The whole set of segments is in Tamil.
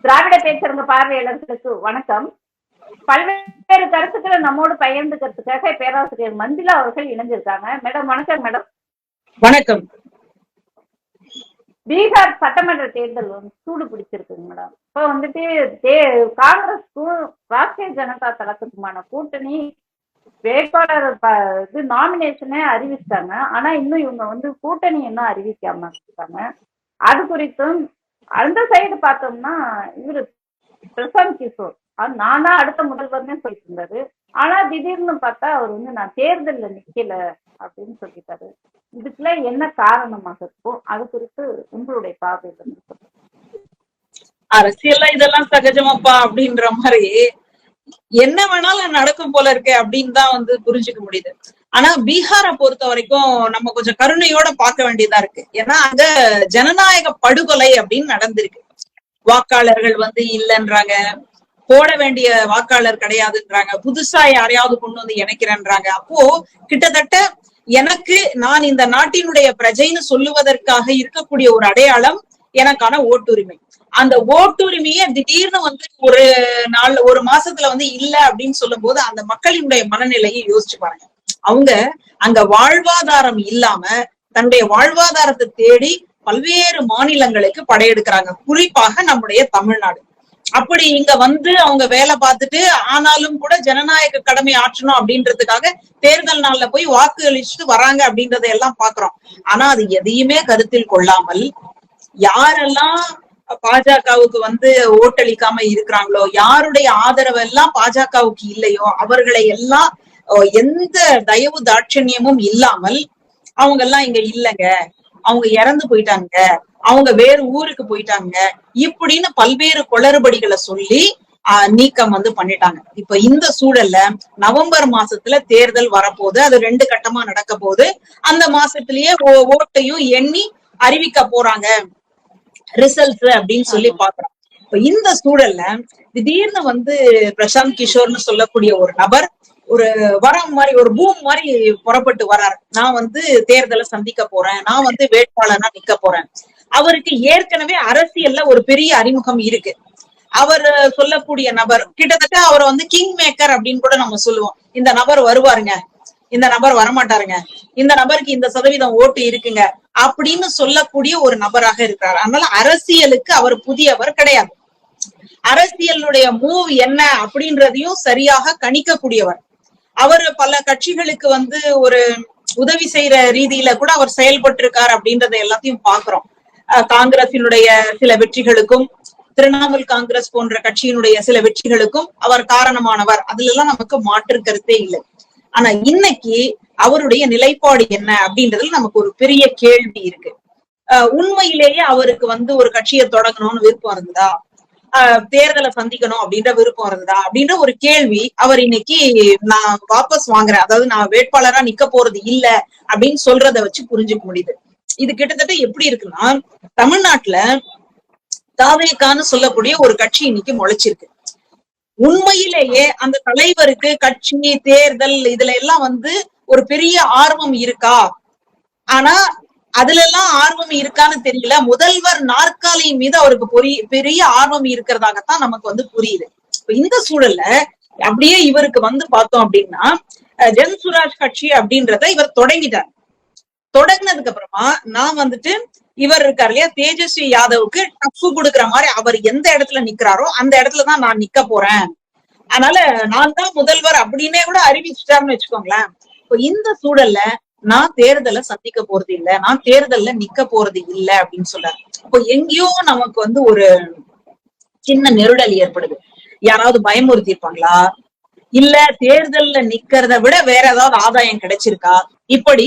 திராவிட பேச்சரங்க பார்வையாளர்களுக்கு வணக்கம். பல்வேறு கருத்துக்களை நம்மோடு பகிர்ந்துக்கிறதுக்காக பேராசிரியர் மந்திலா அவர்கள் இணைஞ்சிருக்காங்க. மேடம் வணக்கம் மேடம். வணக்கம். பீகார் சட்டமன்ற தேர்தல் வந்து சூடு பிடிச்சிருக்குங்க மேடம். இப்போ வந்துட்டு தே- காங்கிரஸ்க்கும் ராஷ்டிரிய ஜனதா தளத்துக்குமான கூட்டணி வேட்பாளர் இது நாமினேஷனே அறிவிச்சிட்டாங்க. ஆனா இன்னும் இவங்க வந்து கூட்டணி இன்னும் அறிவிக்காம இருக்காங்க. அது குறித்தும் அந்த சைடு பார்த்தோம்னா இவரு பிரசாந்த் கிஷோர். அது நான் தான் அடுத்த முதல்வர்னே சொல்லிட்டு இருந்தாரு. ஆனா திடீர்னு பார்த்தா அவர் வந்து நான் தேர்தல்ல நிக்கல அப்படின்னு சொல்லிட்டாரு. இதுக்குள்ள என்ன காரணமாக இருக்கும்? அது குறித்து உங்களுடைய பார்வையில அரசியல்ல இதெல்லாம் சகஜமாப்பா அப்படின்ற மாதிரி என்ன வேணாலும் நடக்கும் போல இருக்கு அப்படின்னு தான் வந்து புரிஞ்சுக்க முடியுது. ஆனா பீகாரை பொறுத்த வரைக்கும் நம்ம கொஞ்சம் கருணையோட பார்க்க வேண்டியதா இருக்கு. ஏன்னா அங்க ஜனநாயக படுகொலை அப்படின்னு நடந்திருக்கு. வாக்காளர்கள் வந்து இல்லைன்றாங்க. போட வேண்டிய வாக்காளர் கிடையாதுன்றாங்க. புதுசா யாரையாவது கொண்டு வந்து இணைக்கிறேன்றாங்க. அப்போ கிட்டத்தட்ட எனக்கு நான் இந்த நாட்டினுடைய பிரஜைன்னு சொல்லுவதற்காக இருக்கக்கூடிய ஒரு அடையாளம் எனக்கான ஓட்டுரிமை. அந்த ஓட்டுரிமையை திடீர்னு வந்து ஒரு நாள் ஒரு மாசத்துல வந்து இல்ல அப்படின்னு சொல்லும் போது அந்த மக்களினுடைய மனநிலையை யோசிச்சு பாருங்க. அவங்க அங்க வாழ்வாதாரம் இல்லாம தன்னுடைய வாழ்வாதாரத்தை தேடி பல்வேறு மாநிலங்களுக்கு படையெடுக்கிறாங்க. குறிப்பாக நம்முடைய தமிழ்நாடு. அப்படி இங்க வந்து அவங்க வேலை பார்த்துட்டு ஆனாலும் கூட ஜனநாயக கடமை ஆற்றணும் அப்படின்றதுக்காக தேர்தல் நாள்ல போய் வாக்கு அளிச்சுட்டு வராங்க அப்படின்றத எல்லாம் பாக்குறோம். ஆனா அது எதையுமே கருத்தில் கொள்ளாமல் யாரெல்லாம் பாஜகவுக்கு வந்து ஓட்டளிக்காம இருக்கிறாங்களோ யாருடைய ஆதரவு எல்லாம் பாஜகவுக்கு இல்லையோ அவர்களை எல்லாம் எந்த தயவு தாட்சண்யமும் இல்லாமல் அவங்க எல்லாம் இங்க இல்லைங்க. அவங்க இறந்து போயிட்டாங்க. அவங்க வேறு ஊருக்கு போயிட்டாங்க. இப்படின்னு பல்வேறு குளறுபடிகளை சொல்லி நீக்கம் வந்து பண்ணிட்டாங்க. இப்ப இந்த சூழல்ல நவம்பர் மாசத்துல தேர்தல் வரப்போகுது. அது ரெண்டு கட்டமா நடக்க போகுது. அந்த மாசத்திலேயே ஓட்டையும் எண்ணி அறிவிக்க போறாங்க. ரிசல்ட்ஸ் அப்படின்னு சொல்லி பாக்குறோம் இப்ப இந்த சூழல்ல திடீர்னு வந்து பிரசாந்த் கிஷோர்னு சொல்லக்கூடிய ஒரு நபர் ஒரு வரம் மாதிரி ஒரு பூம் மாதிரி புறப்பட்டு வர்றாரு. நான் வந்து தேர்தலை சந்திக்க போறேன். நான் வந்து வேட்பாளனா நிக்க போறேன். அவருக்கு ஏற்கனவே அரசியல்ல ஒரு பெரிய அறிமுகம் இருக்கு. அவர் சொல்லக்கூடிய நபர் கிட்டத்தட்ட அவரை வந்து கிங் மேக்கர் அப்படின்னு கூட நம்ம சொல்லுவோம். இந்த நபர் வருவாருங்க. இந்த நபர் வரமாட்டாருங்க. இந்த நபருக்கு இந்த சதவீதம் ஓட்டு இருக்குங்க. அப்படின்னு சொல்லக்கூடிய ஒரு நபராக இருக்கிறார். அதனால அரசியலுக்கு அவர் புதியவர் கிடையாது. அரசியலுடைய மூவ் என்ன அப்படின்றதையும் சரியாக கணிக்கக்கூடியவர். அவர் பல கட்சிகளுக்கு வந்து ஒரு உதவி செய்யற ரீதியில கூட அவர் செயல்பட்டு இருக்கார் அப்படின்றத எல்லாத்தையும் பாக்குறோம். காங்கிரசினுடைய சில வெற்றிகளுக்கும் திரிணாமுல் காங்கிரஸ் போன்ற கட்சியினுடைய சில வெற்றிகளுக்கும் அவர் காரணமானவர். அதுல எல்லாம் நமக்கு மாற்று கருத்தே இல்லை. ஆனா இன்னைக்கு அவருடைய நிலைப்பாடு என்ன அப்படின்றதுல நமக்கு ஒரு பெரிய கேள்வி இருக்கு. உண்மையிலேயே அவருக்கு வந்து ஒரு கட்சியை தொடங்கணும்னு விருப்பம் இருந்ததா? ஆஹ் தேர்தலை சந்திக்கணும் அப்படின்ற விருப்பம் இருந்ததா? அப்படின்ற ஒரு கேள்வி அவர் இன்னைக்கு நான் வாபஸ் வாங்குறேன். அதாவது நான் வேட்பாளரா நிக்க போறது இல்ல அப்படின்னு சொல்றத வச்சு புரிஞ்சுக்க முடியுது. இது கிட்டத்தட்ட எப்படி இருக்குன்னா தமிழ்நாட்டுல தாவேக்கான்னு சொல்லக்கூடிய ஒரு கட்சி இன்னைக்கு முளைச்சிருக்கு. உண்மையிலேயே அந்த தலைவருக்கு கட்சி தேர்தல் இதுல எல்லாம் வந்து ஒரு பெரிய ஆர்வம் இருக்கா? ஆனா அதுல எல்லாம் ஆர்வம் இருக்கான்னு தெரியல. முதல்வர் நாற்காலி மீது அவருக்கு பொரிய பெரிய ஆர்வம் இருக்கிறதாகத்தான் நமக்கு வந்து புரியுது. இப்ப இந்த சூழல்ல அப்படியே இவருக்கு வந்து பார்த்தோம் அப்படின்னா ஜென் ஜன் சுராஜ் கட்சி அப்படின்றத இவர் தொடங்கிட்டார். தொடங்கினதுக்கு அப்புறமா நான் வந்துட்டு இவர் இருக்கார் இல்லையா தேஜஸ்வி யாதவுக்கு டஃப் கொடுக்குற மாதிரி அவர் எந்த இடத்துல நிக்கிறாரோ அந்த இடத்துலதான் நான் நிக்க போறேன். அதனால நான் தான் முதல்வர் அப்படின்னே கூட அறிவிச்சுட்டாருன்னு வச்சுக்கோங்களேன். இப்போ இந்த சூழல்ல நான் தேர்தலை சந்திக்க போறது இல்ல நான் தேர்தல்ல நிக்க போறது இல்ல அப்படின்னு சொல்றாரு. அப்போ எங்கேயோ நமக்கு வந்து ஒரு சின்ன நெருடல் ஏற்படுது. யாராவது பயமுறுத்தி இருப்பாங்களா இல்ல தேர்தல்ல நிக்கிறத விட வேற ஏதாவது ஆதாயம் கிடைச்சிருக்கா? இப்படி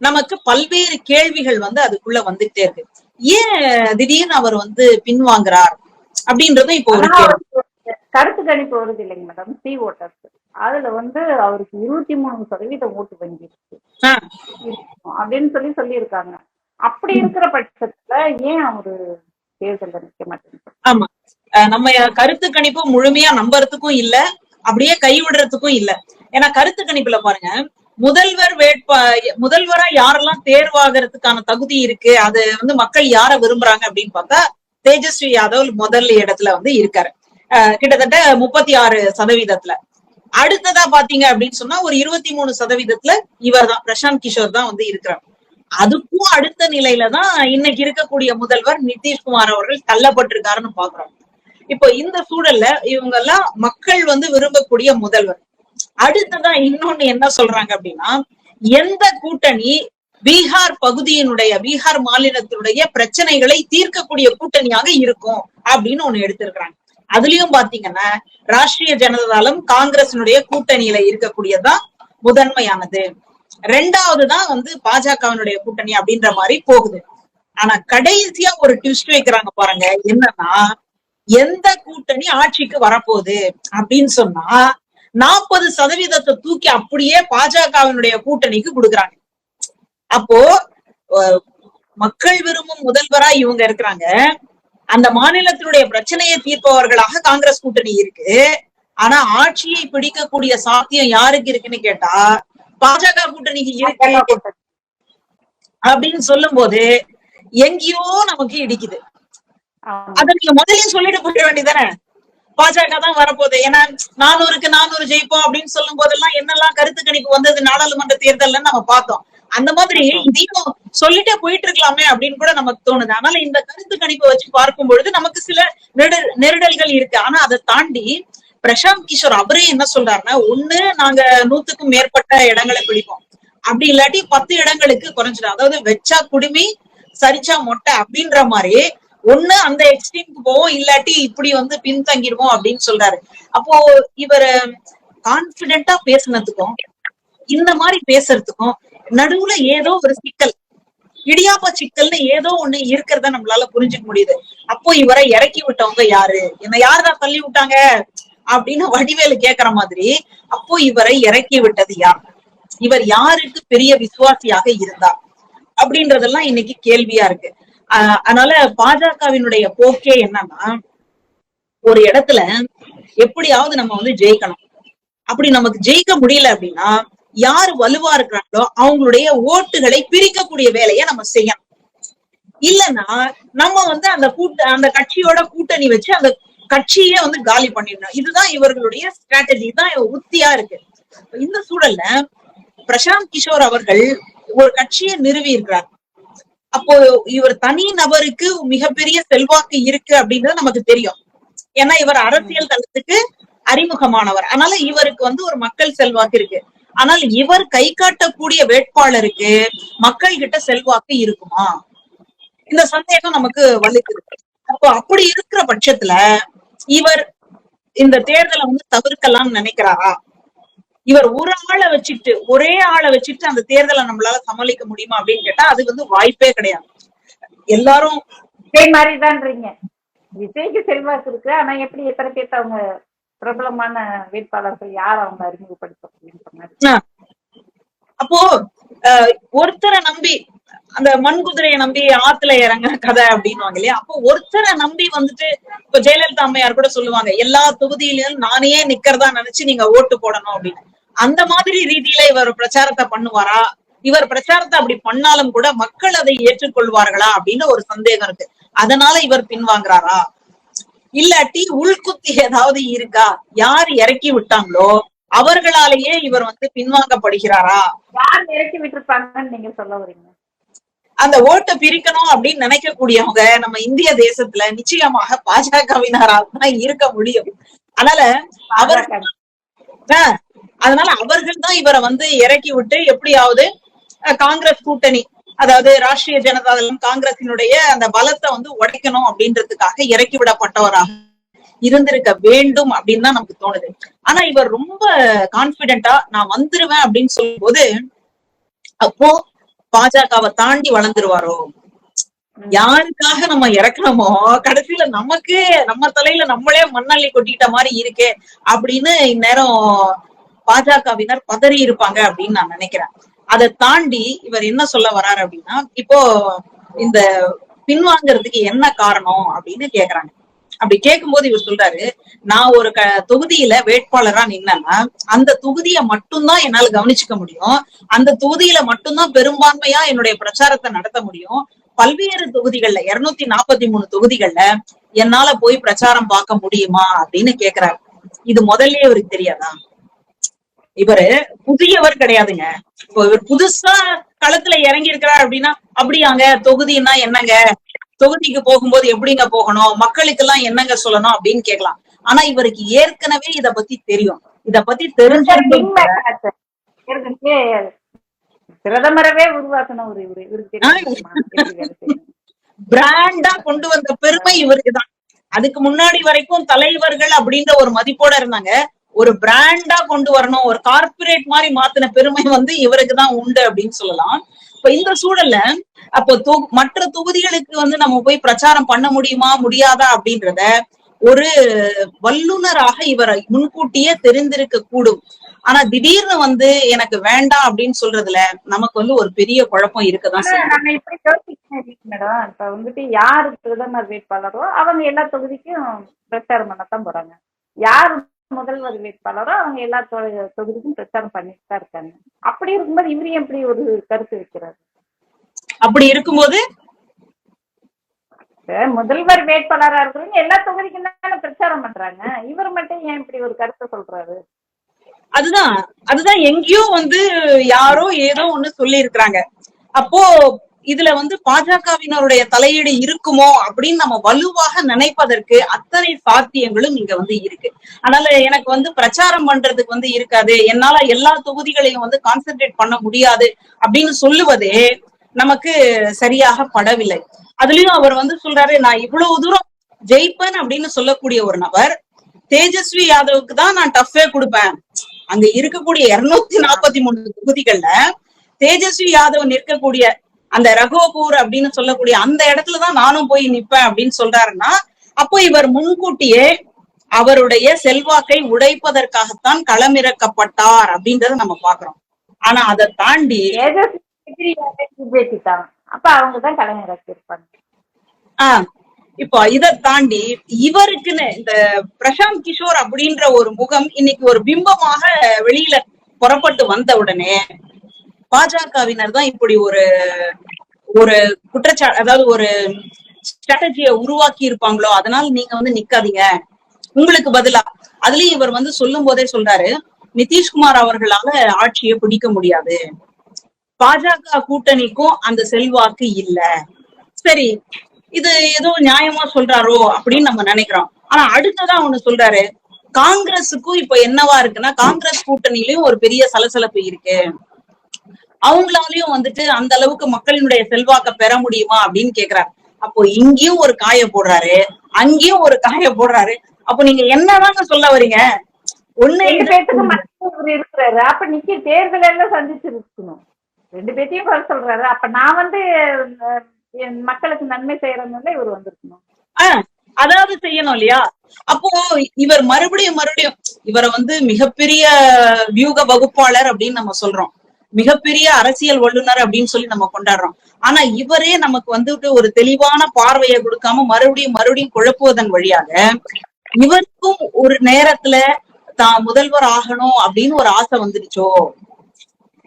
நமக்கு பல்வேறு கேள்விகள் வந்து அதுக்குள்ள வந்துட்டே இருக்கு. ஏன் திடீர்னு அவர் வந்து பின்வாங்குறார் அப்படின்றதும் இப்போ ஒரு கருத்து கணிப்பு வருது இல்லைங்க மேடம் சி ஓட்டர்ஸ் அதுல வந்து அவருக்கு இருபத்தி மூணு சதவீதம் ஓட்டு வங்கி அப்படின்னு சொல்லி சொல்லியிருக்காங்க. அப்படி இருக்கிற பட்சத்துல ஏன் அவரு தேர்தல்ல நிக்க மாட்டேங்கிறாரு ஆமா. நம்ம கருத்து கணிப்பு முழுமையா நம்புறதுக்கும் இல்ல அப்படியே கைவிடுறதுக்கும் இல்ல. ஏன்னா கருத்து கணிப்புல பாருங்க முதல்வர் வேட்பா முதல்வரா யாரெல்லாம் தேர்வாகிறதுக்கான தகுதி இருக்கு அது வந்து மக்கள் யார விரும்புறாங்க அப்படின்னு பார்த்தா தேஜஸ்வி யாதவ் முதல் இடத்துல வந்து இருக்காரு. கிட்டத்தட்ட முப்பத்தி ஆறு சதவீதத்துல. அடுத்ததா பாத்தீங்க அப்படின்னு சொன்னா ஒரு இருபத்தி மூணு சதவீதத்துல இவர் தான் பிரசாந்த் கிஷோர் தான் வந்து இருக்கிறார். அதுக்கும் அடுத்த நிலையில தான் இன்னைக்கு இருக்கக்கூடிய முதல்வர் நிதிஷ்குமார் அவர்கள் தள்ளப்பட்டிருக்காருன்னு பாக்குறோம். இப்போ இந்த சூழல்ல இவங்க எல்லாம் மக்கள் வந்து விரும்பக்கூடிய முதல்வர். அடுத்ததா இன்னொன்னு என்ன சொல்றாங்க அப்படின்னா எந்த கூட்டணி பீகார் பகுதியினுடைய பீகார் மாநிலத்தினுடைய பிரச்சனைகளை தீர்க்கக்கூடிய கூட்டணியாக இருக்கும் அப்படின்னு ஒண்ணு எடுத்திருக்கிறாங்க. அதுலயும் பாத்தீங்கன்னா ராஷ்டிரிய ஜனதாலும் காங்கிரசினுடைய கூட்டணியில இருக்கக்கூடியதுதான் முதன்மையானது. ரெண்டாவதுதான் வந்து பாஜகவினுடைய கூட்டணி அப்படின்ற மாதிரி போகுது. ஆனா கடைசியா ஒரு ட்விஸ்ட் வைக்கிறாங்க பாருங்க என்னன்னா எந்த கூட்டணி ஆட்சிக்கு வரப்போகுது அப்படின்னு சொன்னா நாற்பது சதவீதத்தை தூக்கி அப்படியே பாஜகவினுடைய கூட்டணிக்கு கொடுக்குறாங்க. அப்போ மக்கள் விரும்பும் முதல்வரா இவங்க இருக்கிறாங்க. அந்த மாநிலத்தினுடைய பிரச்சனையை தீர்ப்பவர்களாக காங்கிரஸ் கூட்டணி இருக்கு. ஆனா ஆட்சியை பிடிக்கக்கூடிய சாத்தியம் யாருக்கு இருக்குன்னு கேட்டா பாஜக கூட்டணிக்கு இருக்கு. அப்படின்னு சொல்லும் போது எங்கேயோ நமக்கு இடிக்குது. அத நீங்க முதல்லயே சொல்லிட்டு போயிட வேண்டியதானே பாஜக தான் வரப்போகுது. ஏன்னா நானூறுக்கு நானூறு ஜெயிப்போம் அப்படின்னு சொல்லும் போதெல்லாம் என்னெல்லாம் கருத்து கணிப்பு வந்தது நாடாளுமன்ற தேர்தல்ல நம்ம பார்த்தோம். அந்த மாதிரி இதையும் சொல்லிட்டே போயிட்டு இருக்கலாமே அப்படின்னு கூட நமக்கு தோணுது. அதனால இந்த கருத்து கணிப்பை வச்சு பார்க்கும் பொழுது நமக்கு சில நெரு நெருடல்கள் இருக்கு. ஆனா அதை தாண்டி பிரசாந்த் கிஷோர் அவரே என்ன சொல்றாருன்னா ஒண்ணு நாங்க நூத்துக்கும் மேற்பட்ட இடங்களை பிடிப்போம். அப்படி இல்லாட்டி பத்து இடங்களுக்கு குறைஞ்சிடும். அதாவது வெச்சா குடுமி சரிச்சா மொட்டை அப்படின்ற மாதிரி ஒண்ணு அந்த எக்ஸ்ட்ரீம்க்கு போவோம். இல்லாட்டி இப்படி வந்து பின்தங்கிடுவோம் அப்படின்னு சொல்றாரு. அப்போ இவர் கான்பிடென்டா பேசுனதுக்கும் இந்த மாதிரி பேசுறதுக்கும் நடுவுல ஏதோ ஒரு சிக்கல். இடியாப்ப சிக்கல்னு ஏதோ ஒண்ணு இருக்கிறத நம்மளால புரிஞ்சுக்க முடியுது. அப்போ இவரை இறக்கி விட்டவங்க யாரு? என்ன யாருதான் தள்ளி விட்டாங்க? அப்படின்னு வடிவேலு கேக்குற மாதிரி அப்போ இவரை இறக்கி விட்டது யார்? இவர் யாருக்கு பெரிய விசுவாசியாக இருந்தார்? அப்படின்றதெல்லாம் இன்னைக்கு கேள்வியா இருக்கு. ஆஹ் அதனால பாஜகவினுடைய போக்கே என்னன்னா ஒரு இடத்துல எப்படியாவது நம்ம வந்து ஜெயிக்கணும். அப்படி நமக்கு ஜெயிக்க முடியல அப்படின்னா யாரு வலுவா இருக்கிறாங்களோ அவங்களுடைய ஓட்டுகளை பிரிக்கக்கூடிய வேலையை நம்ம செய்யணும். இல்லைன்னா நம்ம வந்து அந்த கூட்ட அந்த கட்சியோட கூட்டணி வச்சு அந்த கட்சியே வந்து காலி பண்ணிடணும். இதுதான் இவர்களுடைய ஸ்ட்ராட்டஜி தான் உத்தியா இருக்கு. இந்த சூழல்ல பிரசாந்த் கிஷோர் அவர்கள் ஒரு கட்சியை நிறுவி இருக்கிறார். அப்போ இவர் தனி நபருக்கு மிகப்பெரிய செல்வாக்கு இருக்கு அப்படின்றது நமக்கு தெரியும். ஏன்னா இவர் அரசியல் தளத்துக்கு அறிமுகமானவர். அதனால இவருக்கு வந்து ஒரு மக்கள் செல்வாக்கு இருக்கு. ஆனால் இவர் கை காட்டக்கூடிய வேட்பாளருக்கு மக்கள் கிட்ட செல்வாக்கு இருக்குமா? இந்த சந்தேகம் நமக்கு வலுக்குது அப்போ அப்படி இருக்கிற பட்சத்துல இவர் இந்த தேர்தலை வந்து தவிர்க்கலாம்னு நினைக்கிறாரா? இவர் ஒரு ஆளை வச்சுட்டு ஒரே ஆளை வச்சுட்டு அந்த தேர்தலை நம்மளால சமாளிக்க முடியுமா அப்படின்னு கேட்டா அது வந்து வாய்ப்பே கிடையாது. எல்லாரும் மாதிரிதான்றீங்க. விஜய்க்கு செல்வாக்கு இருக்கு ஆனா எப்படி எத்தனை பேர்த்த அவங்க பிரபலமான வேட்பாளர்கள் யார் அவங்க அறிமுகப்படுத்த அப்படின்ற மாதிரி. ஆஹ், அப்போ ஒருத்தரை நம்பி அந்த மண் குதிரையை நம்பி ஆத்துல இறங்குற கதை அப்படின்வாங்க இல்லையா? அப்போ ஒருத்தரை நம்பி வந்துட்டு இப்ப ஜெயலலிதா அம்மையார் கூட சொல்லுவாங்க எல்லா தொகுதியிலும் நானே நிக்கிறதா நினைச்சு நீங்க ஓட்டு போடணும் அப்படின்னு. அந்த மாதிரி ரீதியில இவர் பிரச்சாரத்தை பண்ணுவாரா? இவர் பிரச்சாரத்தை அப்படி பண்ணாலும் கூட மக்கள் அதை ஏற்றுக்கொள்வார்களா? அப்படின்னு ஒரு சந்தேகம் இருக்கு. அதனால இவர் பின்வாங்குறாரா? இல்லாட்டி உள்குத்தி ஏதாவது இருக்கா? யார் இறக்கி விட்டாங்களோ அவர்களாலேயே இவர் வந்து பின்வாங்கப்படுகிறாரா? யார் இறக்கி விட்டுருப்பாங்கன்னு நீங்க சொல்ல வரீங்க? அந்த ஓட்டை பிரிக்கணும் அப்படின்னு நினைக்கக்கூடியவங்க நம்ம இந்திய தேசத்துல நிச்சயமாக பாஜகவினரால் தான் இருக்க முடியும். அதனால அவர் அதனால அவர்கள் தான் இவரை வந்து இறக்கி விட்டு எப்படியாவது காங்கிரஸ் கூட்டணி அதாவது ராஷ்டிரிய ஜனதாதளம் காங்கிரசினுடைய அந்த பலத்தை வந்து உடைக்கணும் அப்படின்றதுக்காக இறக்கி விடப்பட்டவராக இருந்திருக்க வேண்டும் அப்படின்னு தான் நமக்கு தோணுது. ஆனா இவர் ரொம்ப கான்பிடென்டா நான் வந்துருவேன் அப்படின்னு சொல்லும்போது அப்போ பாஜகவை தாண்டி வளர்ந்துருவாரோ? யாருக்காக நம்ம இறக்கணுமோ? கடைசியில நமக்கு நம்ம தலையில நம்மளே மண்ணள்ளி கொட்டிட்ட மாதிரி இருக்கே அப்படின்னு இந்நேரம் பாஜகவினர் பதறி இருப்பாங்க அப்படின்னு நான் நினைக்கிறேன். அதை தாண்டி இவர் என்ன சொல்ல வர்றாரு அப்படின்னா இப்போ இந்த பின்வாங்கறதுக்கு என்ன காரணம் அப்படின்னு கேக்குறாங்க. அப்படி கேட்கும்போது இவர் சொல்றாரு நான் ஒரு க தொகுதியில வேட்பாளரா நின்னேன்னா அந்த தொகுதியை மட்டும்தான் என்னால கவனிச்சுக்க முடியும். அந்த தொகுதியில மட்டும்தான் பெரும்பான்மையா என்னுடைய பிரச்சாரத்தை நடத்த முடியும். பல்வேறு தொகுதிகள்ல இருநூத்தி நாற்பத்தி மூணு தொகுதிகள்ல என்னால போய் பிரச்சாரம் பார்க்க முடியுமா அப்படின்னு கேக்குறாரு. இது முதல்லயே அவருக்கு தெரியாதா? இவரு புதியவர் கிடையாதுங்க. இப்போ இவர் புதுசா களத்துல இறங்கி இருக்கிறார் அப்படின்னா அப்படியாங்க? தொகுதின்னா என்னங்க? தொகுதிக்கு போகும்போது எப்படிங்க போகணும்? மக்களுக்கு எல்லாம் என்னங்க சொல்லணும் அப்படின்னு கேட்கலாம். ஆனா இவருக்கு ஏற்கனவே இத பத்தி தெரியும். இத பத்தி. ஏற்கனவே பிரதமரவே உருவாக்கின ஒரு? பிராண்டா கொண்டு வந்த பெருமை இவருக்கு தான் அதுக்கு முன்னாடி வரைக்கும் தலைவர்கள் அப்படின்ற ஒரு மதிப்போட இருந்தாங்க. ஒரு பிராண்டா கொண்டு வரணும் ஒரு கார்ப்பரேட் மாதிரி மாத்தின பெருமை வந்து இவருக்கு தான் உண்டு அப்படின்னு சொல்லலாம். இப்ப இந்த சூழல்ல அப்போ மற்ற தொகுதிகளுக்கு வந்து நம்ம போய் பிரச்சாரம் பண்ண முடியுமா முடியாதா அப்படின்றத ஒரு வல்லுனராக இவர் முன்கூட்டியே தெரிந்திருக்க கூடும். ஆனா திடீர்னு வந்து எனக்கு வேண்டாம் அப்படின்னு சொல்றதுல நமக்கு வந்து ஒரு பெரிய குழப்பம் இருக்கதான் இப்படி யோசிக்கணும் மேடம் இப்ப வந்துட்டு யாரு பிரதமர் வேட்பாளரோ அவங்க எல்லா தொகுதிக்கும் பிரச்சாரம் பண்ணத்தான் போறாங்க. யார் முதல்வர் வேட்பாளரோ அவங்க எல்லா தொகுதிக்கும் பிரச்சாரம் பண்ணிட்டு தான் இருக்காங்க. அப்படி இருக்கும்போது இவரு ஏன் இப்படி ஒரு கருத்து வைக்கிறாரு? அப்படி இருக்கும்போது? முதல்வர் வேட்பாளரா இருக்கிறவங்க எல்லா தொகுதிக்கும் தானே பிரச்சாரம் பண்றாங்க. இவர் மட்டும் ஏன் இப்படி ஒரு கருத்தை சொல்றாரு? அதுதான் அதுதான் எங்கேயோ வந்து யாரோ ஏதோ ஒண்ணு சொல்லி இருக்கிறாங்க அப்போ இதுல வந்து பாஜகவினருடைய தலையீடு இருக்குமோ அப்படின்னு நம்ம வலுவாக நினைப்பதற்கு அத்தனை சாத்தியங்களும் இங்க வந்து இருக்கு. அதனால எனக்கு வந்து பிரச்சாரம் பண்றதுக்கு வந்து இருக்காது. என்னால எல்லா தொகுதிகளையும் வந்து கான்சென்ட்ரேட் பண்ண முடியாது அப்படின்னு சொல்லுவதே நமக்கு சரியாக படவில்லை. அதுலயும் அவர் வந்து சொல்றாரு நான் இவ்வளவு தூரம் ஜெயிப்பேன் அப்படின்னு சொல்லக்கூடிய ஒரு நபர் தேஜஸ்வி யாதவுக்கு தான் நான் டஃபே கொடுப்பேன். அங்க இருக்கக்கூடிய இருநூத்தி நாற்பத்தி மூணு தொகுதிகள்ல தேஜஸ்வி யாதவ் நிற்கக்கூடிய அந்த ரகோபூர் அப்படின்னு சொல்லக்கூடிய அந்த இடத்துலதான் நானும் போய் நிப்பேன் அப்படின்னு சொல்றாருன்னா அப்போ இவர் முன்கூட்டியே அவருடைய செல்வாக்கை உடைப்பதற்காகத்தான் களமிறக்கப்பட்டார் அப்படின்றத நம்ம பாக்குறோம் ஆனா அதை தாண்டி அப்ப அவங்க தான் கலைஞர் இருப்பாங்க ஆஹ் இப்போ இதை தாண்டி இவருக்குன்னு இந்த பிரசாந்த் கிஷோர் அப்படின்ற ஒரு முகம் இன்னைக்கு ஒரு பிம்பமாக வெளியில புறப்பட்டு வந்த உடனே பாஜகவினர் தான் இப்படி ஒரு ஒரு குற்றச்சா அதாவது ஒரு ஸ்ட்ராட்டஜியை உருவாக்கி இருப்பாங்களோ அதனால நீங்க வந்து நிக்காதீங்க. உங்களுக்கு பதிலா அதுலயும் இவர் வந்து சொல்லும் போதே சொல்றாரு நிதிஷ்குமார் அவர்களால ஆட்சியை பிடிக்க முடியாது. பாஜக கூட்டணிக்கும் அந்த செல்வாக்கு இல்ல. சரி இது ஏதோ நியாயமா சொல்றாரோ அப்படின்னு நம்ம நினைக்கிறோம். ஆனா அடுத்ததா ஒண்ணு சொல்றாரு காங்கிரஸுக்கும் இப்ப என்னவா இருக்குன்னா காங்கிரஸ் கூட்டணியிலயும் ஒரு பெரிய சலசலப்பு இருக்கு. அவங்களாலயும் வந்துட்டு அந்த அளவுக்கு மக்களினுடைய செல்வாக்க பெற முடியுமா அப்படின்னு கேக்குறாரு அப்போ இங்கேயும் ஒரு காய போடுறாரு அங்கேயும் ஒரு காய போடுறாரு. அப்போ நீங்க என்னதாங்க சொல்ல வரீங்க? ஒண்ணு இருக்கிறாரு. அப்ப நிக்க தேர்தல் எல்லாம் சந்திச்சு இருக்கணும் ரெண்டு பேத்தையும் குறை சொல்றாரு. அப்ப நான் வந்து என் மக்களுக்கு நன்மை செய்யறதுனால இவர் வந்திருக்கணும். ஆஹ் அதாவது செய்யணும் இல்லையா? அப்போ இவர் மறுபடியும் மறுபடியும் இவரை வந்து மிகப்பெரிய வியூக வகுப்பாளர் அப்படின்னு நம்ம சொல்றோம். மிகப்பெரிய அரசியல் வல்லுநர் அப்படின்னு சொல்லி நம்ம கொண்டாடுறோம். ஆனா இவரே நமக்கு வந்துட்டு ஒரு தெளிவான பார்வையை கொடுக்காம மறுபடியும் மறுபடியும் குழப்புவதன் வழியாக இவருக்கும் ஒரு நேரத்துல தான் முதல்வர் ஆகணும் அப்படின்னு ஒரு ஆசை வந்துடுச்சோ?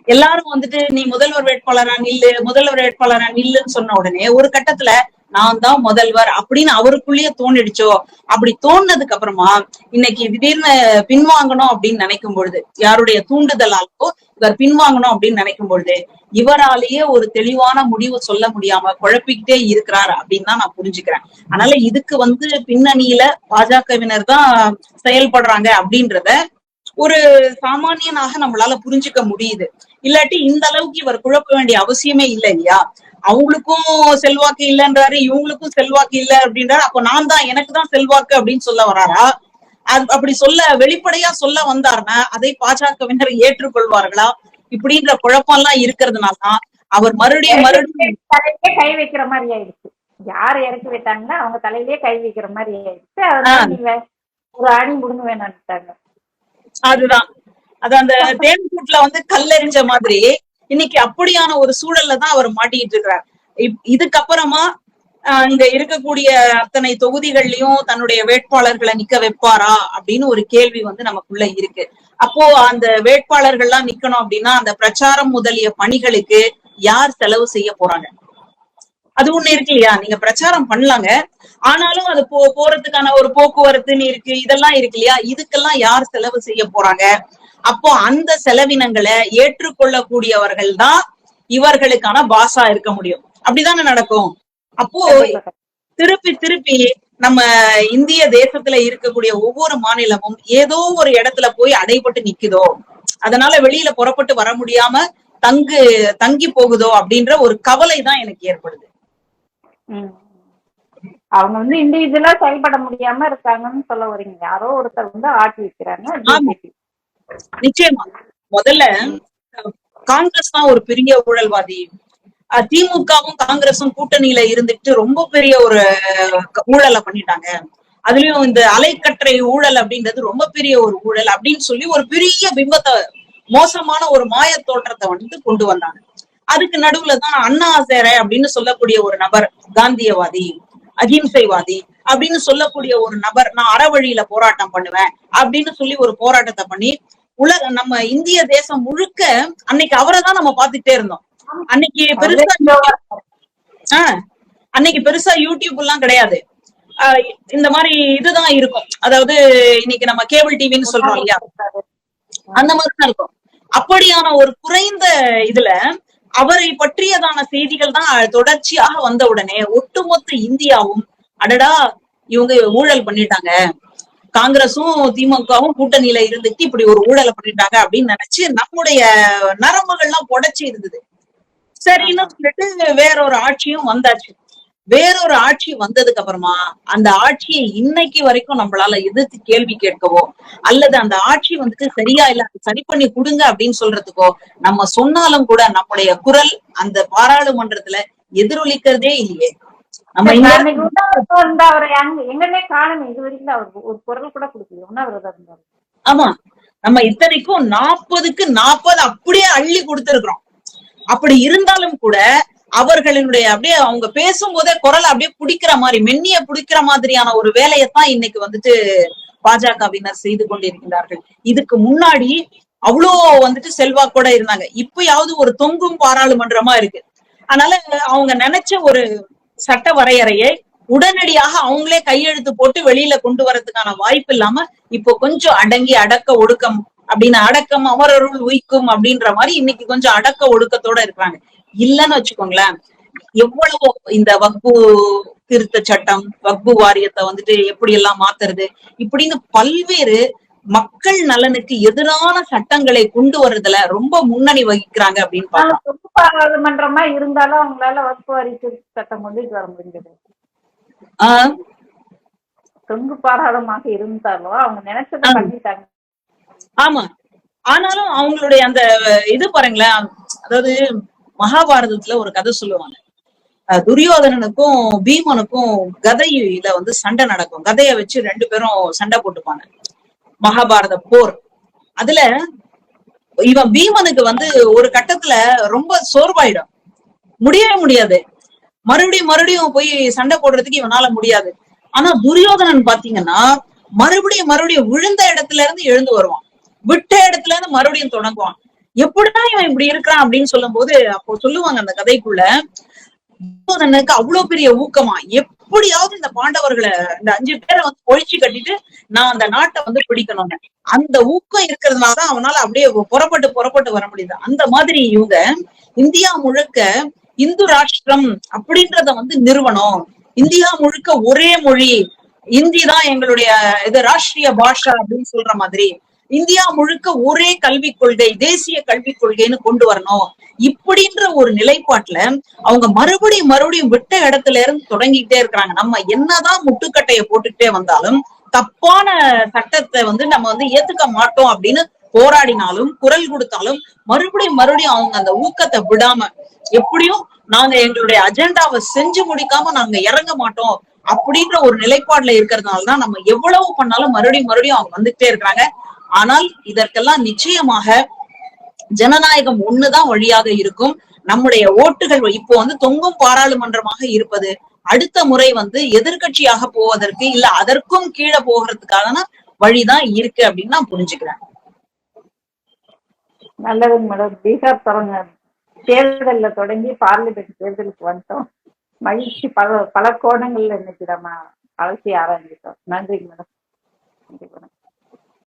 எல்லாரும் வந்துட்டு நீ முதல்வர் வேட்பாளரா நில்லு முதல்வர் வேட்பாளரா நில்லுன்னு சொன்ன உடனே ஒரு கட்டத்துல நான் தான் முதல்வர் அப்படின்னு அவருக்குள்ளேயே தோணிடுச்சோ? அப்படி தோணுனதுக்கு அப்புறமா இன்னைக்கு திடீர்னு பின்வாங்கணும் அப்படின்னு நினைக்கும் பொழுது யாருடைய தூண்டுதலாலோ இவர் பின்வாங்கணும் அப்படின்னு நினைக்கும் பொழுது இவராலேயே ஒரு தெளிவான முடிவு சொல்ல முடியாம குழப்பிக்கிட்டே இருக்கிறார் அப்படின்னு தான் நான் புரிஞ்சுக்கிறேன். அதனால இதுக்கு வந்து பின்னணியில பாஜகவினர் தான் செயல்படுறாங்க அப்படின்றத ஒரு சாமானியனாக நம்மளால புரிஞ்சுக்க முடியுது. இல்லாட்டி இந்த அளவுக்கு இவர் குழப்ப வேண்டிய அவசியமே இல்லை இல்லையா? அவங்களுக்கும் செல்வாக்கு இல்லைன்றாரு இவங்களுக்கும் செல்வாக்கு இல்ல அப்படின்றாரு. அப்ப நான் தான் எனக்கு தான் செல்வாக்கு அப்படின்னு சொல்ல வராரா? அது அப்படி சொல்ல வெளிப்படையா சொல்ல வந்தாருன்னா அதை பாஜகவினர் ஏற்றுக்கொள்வார்களா? இப்படின்ற குழப்பம் எல்லாம் இருக்கிறதுனால தான் அவர் மறுபடியும் மறுபடியும் தலையிலே கை வைக்கிற மாதிரி ஆயிடுச்சு. யார் இறக்கி விட்டாங்களோ அவங்க தலையிலேயே கை வைக்கிற மாதிரி ஆயிடுச்சு. அதனால. நீங்க ஒரு அணி முடுங்க வேணான்ட்டாங்க அதுதான். அது அந்த தேன்கூட்ல வந்து கல்லெறிஞ்ச மாதிரி இன்னைக்கு அப்படியான ஒரு சூழல்ல தான் அவர் மாட்டிக்கிட்டு இருக்கிறார். இப்- இதுக்கப்புறமா ஆஹ், இங்க இருக்கக்கூடிய அத்தனை தொகுதிகள்லயும் தன்னுடைய வேட்பாளர்களை நிக்க வைப்பாரா அப்படின்னு ஒரு கேள்வி வந்து நமக்குள்ள இருக்கு. அப்போ அந்த வேட்பாளர்கள் எல்லாம் நிக்கணும் அப்படின்னா அந்த பிரச்சாரம் முதலிய பணிகளுக்கு யார் செலவு செய்ய போறாங்க? அது ஒண்ணு இருக்கு இல்லையா? நீங்க பிரச்சாரம் பண்ணலாங்க. ஆனாலும் அது போ போறதுக்கான ஒரு போக்குவரத்துன்னு இருக்கு இதெல்லாம் இருக்கு இல்லையா? இதுக்கெல்லாம் யார் செலவு செய்ய போறாங்க? அப்போ அந்த செலவினங்களை ஏற்றுக்கொள்ளக்கூடியவர்கள் தான் இவர்களுக்கான பாசா இருக்க முடியும். அப்படிதானே நடக்கும்? அப்போ திருப்பி திருப்பி நம்ம இந்திய தேசத்துல இருக்கக்கூடிய ஒவ்வொரு மாநிலமும் ஏதோ ஒரு இடத்துல போய் அடைபட்டு நிக்குதோ அதனால வெளியில புறப்பட்டு வர முடியாம தங்கு தங்கி போகுதோ அப்படின்ற ஒரு கவலை தான் எனக்கு ஏற்படுது. அவங்க வந்து இண்டிவிஜுவலா செயல்பட முடியாம இருக்காங்கன்னு சொல்ல வரீங்க யாரோ ஒருத்தர் வந்து ஆட்டி வைக்கிறாங்க. நிச்சயமா. முதல்ல காங்கிரஸ் தான் ஒரு பெரிய ஊழல்வாதி. அஹ், திமுகவும் காங்கிரஸும் கூட்டணியில இருந்துட்டு ரொம்ப பெரிய ஒரு ஊழலை பண்ணிட்டாங்க. அதுலயும் இந்த அலைக்கற்றை ஊழல் அப்படின்றது ரொம்ப பெரிய ஒரு ஊழல் அப்படின்னு சொல்லி ஒரு பெரிய பிம்பத்தை மோசமான ஒரு மாய தோற்றத்தை வந்து கொண்டு வந்தாங்க. அதுக்கு நடுவுல தான் அண்ணா ஹசேரே அப்படின்னு சொல்லக்கூடிய ஒரு நபர் காந்தியவாதி. அகிம்சைவாதி அப்படின்னு சொல்லக்கூடிய ஒரு நபர் நான் அறவழியில போராட்டம் பண்ணுவேன் அப்படின்னு சொல்லி ஒரு போராட்டத்தை பண்ணி உலக நம்ம இந்திய தேசம் முழுக்க அன்னைக்கு அவரை தான் நம்ம பாத்துட்டே இருந்தோம். அன்னைக்கு பெருசா ஆஹ் அன்னைக்கு பெருசா யூடியூப் எல்லாம் கிடையாது. இந்த மாதிரி இதுதான் இருக்கும். அதாவது இன்னைக்கு நம்ம கேபிள் டிவின்னு சொல்றோம் இல்லையா? அந்த மாதிரி தான் இருக்கும். அப்படியான ஒரு குறைந்த இதுல அவரை பற்றியதான செய்திகள் தான் தொடர்ச்சியாக வந்த உடனே ஒட்டுமொத்த இந்தியாவும் அடடா இவங்க ஊழல் பண்ணிட்டாங்க. காங்கிரஸும் திமுகவும் கூட்டணியில இருந்துட்டு இப்படி ஒரு ஊழலை பண்ணிட்டாங்க அப்படின்னு நினைச்சு நம்முடைய நரம்புகள்லாம் புடைச்சு இருந்தது. சரின்னு சொல்லிட்டு வேற ஒரு ஆட்சியும் வந்தாச்சு. வேறொரு ஆட்சி வந்ததுக்கு அப்புறமா அந்த ஆட்சியை இன்னைக்கு வரைக்கும் நம்மளால எதிர்த்து கேள்வி கேட்கவோ அல்லது அந்த ஆட்சி வந்துட்டு சரியா இல்ல அதை சரி பண்ணி கொடுங்க அப்படின்னு சொல்றதுக்கோ நம்ம சொன்னாலும் கூட நம்முடைய குரல் அந்த பாராளுமன்றத்துல எதிரொலிக்கிறதே இல்லையே. நம்ம இருந்தா அவரை எங்க- எங்கன்னே காணுமே இது வரைக்கும் அவர் ஒரு குரல் கூட கொடுக்கல உண்ணாவிரதம் இருந்தாரு ஆமா. நம்ம இத்தனைக்கும் நாற்பதுக்கு நாற்பது அப்படியே அள்ளி கொடுத்திருக்கிறோம். அப்படி இருந்தாலும் கூட அவர்களினுடைய அப்படியே அவங்க பேசும்போதே குரல் அப்படியே பிடிக்கிற மாதிரி மென்னிய பிடிக்கிற மாதிரியான ஒரு வேலையைத்தான் இன்னைக்கு வந்துட்டு பாஜகவினர் செய்து கொண்டிருக்கிறார்கள். இதுக்கு முன்னாடி அவ்வளோ வந்துட்டு செல்வாக்கோட இருந்தாங்க. இப்பயாவது ஒரு தொங்கும் பாராளுமன்றமா இருக்கு. அதனால அவங்க நினைச்ச ஒரு சட்ட வரையறையை உடனடியாக அவங்களே கையெழுத்து போட்டு வெளியில கொண்டு வரதுக்கான வாய்ப்பு இல்லாம இப்போ கொஞ்சம் அடங்கி அடக்க ஒடுக்கம் அப்படின்னு அடக்கம் அமரருள் உய்க்கும் அப்படின்ற மாதிரி இன்னைக்கு கொஞ்சம் அடக்க ஒடுக்கத்தோட இருக்கிறாங்க. இல்லன்னு வச்சுக்கோங்களேன். எவ்வளவோ இந்த வக்பு திருத்த சட்டம் வக்பு வாரியத்தை வந்துட்டு எப்படி எல்லாம் மாத்துறது இப்படின்னு பல்வேறு மக்கள் நலனுக்கு எதிரான சட்டங்களை கொண்டு வர்றதுல ரொம்ப முன்னணி வகிக்கிறாங்க அப்படின்னு தொகுப்பு பாராளுமன்றமா இருந்தாலும் அவங்களால வகுப்பு வரி திருத்த சட்டம் கொண்டுட்டு வர முடிஞ்சது தொங்கு பாராளுமாக இருந்தாலும் அவங்க நினைச்சதை. பண்ணிட்டாங்க. ஆமா. ஆனாலும் அவங்களுடைய அந்த இது பாருங்களேன். அதாவது மகாபாரதத்துல ஒரு கதை சொல்லுவாங்க. துரியோதனனுக்கும் பீமனுக்கும் கதையில வந்து சண்டை நடக்கும். கதைய வச்சு ரெண்டு பேரும் சண்டை போட்டுப்பாங்க. மகாபாரத போர். அதுல இவன் பீமனுக்கு வந்து ஒரு கட்டத்துல ரொம்ப சோர்வாயிடும். முடியவே முடியாது. மறுபடியும் மறுபடியும் போய் சண்டை போடுறதுக்கு இவனால முடியாது. ஆனா துரியோதனன் பாத்தீங்கன்னா மறுபடியும் மறுபடியும் விழுந்த இடத்துல இருந்து எழுந்து வருவான். விட்ட இடத்துல இருந்து மறுபடியும் தொடங்குவான். எப்படிதான் இவன் இப்படி இருக்கிறான் அப்படின்னு சொல்லும் போது அப்போ சொல்லுவாங்க அந்த கதைக்குள்ள துரியோதனனுக்கு அவ்வளவு பெரிய ஊக்கமா? எப்படியாவது இந்த பாண்டவர்களை இந்த அஞ்சு பேரை வந்து ஒழிச்சு கட்டிட்டு நான் அந்த நாட்டை வந்து பிடிக்கணும்னு. அந்த ஊக்கம் இருக்கிறதுனாலதான் அவனால அப்படியே புறப்பட்டு புறப்பட்டு வர முடியுது. அந்த மாதிரி இவங்க இந்தியா முழுக்க இந்து ராஷ்டிரம் அப்படின்றத வந்து நிறுவனம். இந்தியா முழுக்க ஒரே மொழி. இந்தி தான் எங்களுடைய இது ராஷ்டிரிய பாஷா அப்படின்னு சொல்ற மாதிரி. இந்தியா முழுக்க ஒரே கல்விக் கொள்கை தேசிய கல்விக் கொள்கைன்னு கொண்டு வரணும். இப்படின்ற ஒரு நிலைப்பாட்டுல அவங்க மறுபடியும் மறுபடியும் விட்ட இடத்துல இருந்து தொடங்கிக்கிட்டே இருக்கிறாங்க. நம்ம என்னதான் முட்டுக்கட்டையை போட்டுக்கிட்டே வந்தாலும் தப்பான சட்டத்தை வந்து நம்ம வந்து ஏத்துக்க மாட்டோம் அப்படின்னு போராடினாலும் குரல் கொடுத்தாலும் மறுபடியும் மறுபடியும் அவங்க அந்த ஊக்கத்தை விடாம எப்படியும் நாங்க எங்களுடைய அஜெண்டாவை செஞ்சு முடிக்காம நாங்க இறங்க மாட்டோம் அப்படின்ற ஒரு நிலைப்பாடுல இருக்கிறதுனால தான் நம்ம எவ்வளவு பண்ணாலும் மறுபடியும் மறுபடியும் அவங்க வந்துட்டே இருக்கிறாங்க. ஆனால் இதற்கெல்லாம் நிச்சயமாக ஜனநாயகம் ஒண்ணுதான் வழியாக இருக்கும். நம்முடைய ஓட்டுகள் இப்போ வந்து தொங்கும் பாராளுமன்றமாக இருப்பது அடுத்த முறை வந்து எதிர்க்கட்சியாக போவதற்கு இல்ல அதற்கும் கீழே போகிறதுக்கான வழிதான் இருக்கு அப்படின்னு நான் புரிஞ்சுக்கிறேன். நல்லதுங்க மேடம். பீகார் தொடங்க தேர்தல்ல தொடங்கி பார்லிமெண்ட் தேர்தலுக்கு வந்துட்டோம். மகிழ்ச்சி. பல பல கோணங்கள்ல இன்னைக்கு நம்ம அலசி ஆரம்பித்தோம் நன்றிங்க மேடம்.